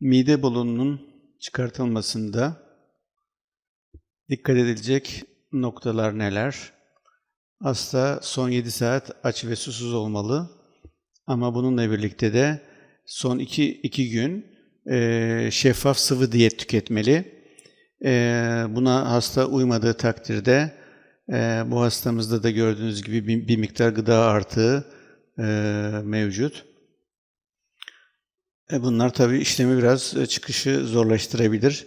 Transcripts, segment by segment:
Mide balonunun çıkartılmasında dikkat edilecek noktalar neler? Hasta son 7 saat aç ve susuz olmalı. Ama bununla birlikte de son 2, 2 gün eee, şeffaf sıvı diyet tüketmeli. Eee, buna hasta uymadığı takdirde eee, bu hastamızda da gördüğünüz gibi bir, bir miktar gıda artığı eee, mevcut. E bunlar tabii işlemi biraz e, çıkışı zorlaştırabilir.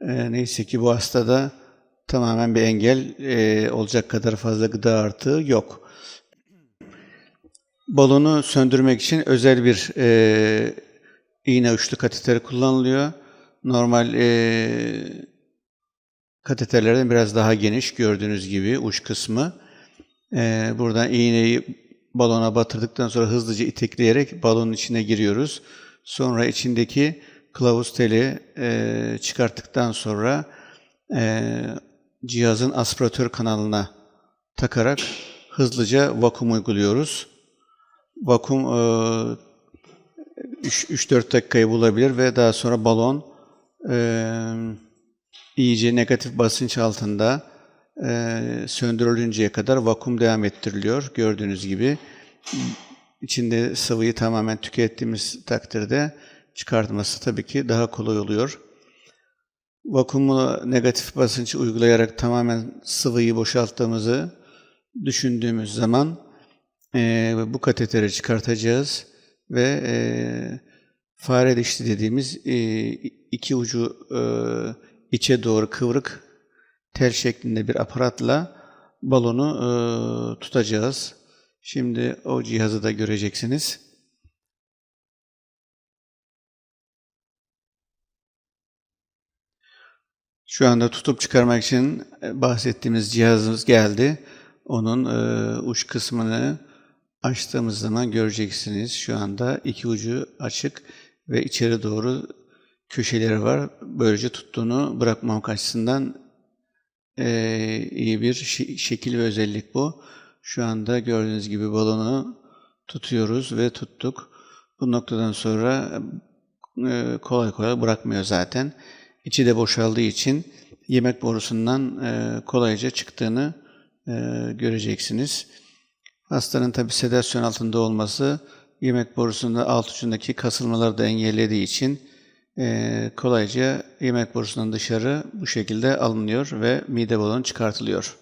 E, neyse ki bu hastada tamamen bir engel olacak kadar fazla gıda artığı yok. Balonu söndürmek için özel bir iğne uçlu kateter kullanılıyor. Normal kateterlerden biraz daha geniş gördüğünüz gibi uç kısmı. Buradan iğneyi balona batırdıktan sonra hızlıca itekleyerek balonun içine giriyoruz. Sonra içindeki kılavuz teli e, çıkarttıktan sonra e, cihazın aspiratör kanalına takarak hızlıca vakum uyguluyoruz. Vakum e, 3-4 dakikayı bulabilir ve daha sonra balon e, iyice negatif basınç altında e, söndürülünceye kadar vakum devam ettiriliyor. Gördüğünüz gibi içinde sıvıyı tamamen tükettiğimiz takdirde çıkartması tabii ki daha kolay oluyor. Vakumu negatif basınç uygulayarak tamamen sıvıyı boşalttığımızı düşündüğümüz zaman e, bu kateteri çıkartacağız ve e, fare dişli dediğimiz e, iki ucu e, içe doğru kıvrık tel şeklinde bir aparatla balonu e, tutacağız. Şimdi o cihazı da göreceksiniz. Şu anda tutup çıkarmak için e, bahsettiğimiz cihazımız geldi. Onun e, uç kısmını açtığımız zaman göreceksiniz. Şu anda iki ucu açık ve içeri doğru köşeleri var. Böylece tuttuğunu bırakmamak açısından e, iyi bir şekil ve özellik bu. Şu anda gördüğünüz gibi balonu tutuyoruz ve tuttuk. Bu noktadan sonra e, kolay kolay bırakmıyor zaten. İçi de boşaldığı için yemek borusundan e, kolayca çıktığını e, göreceksiniz. Hastanın tabi sedasyon altında olması yemek borusunda alt ucundaki kasılmaları da engellediği için kolayca yemek borusundan dışarı bu şekilde alınıyor ve mide balonu çıkartılıyor.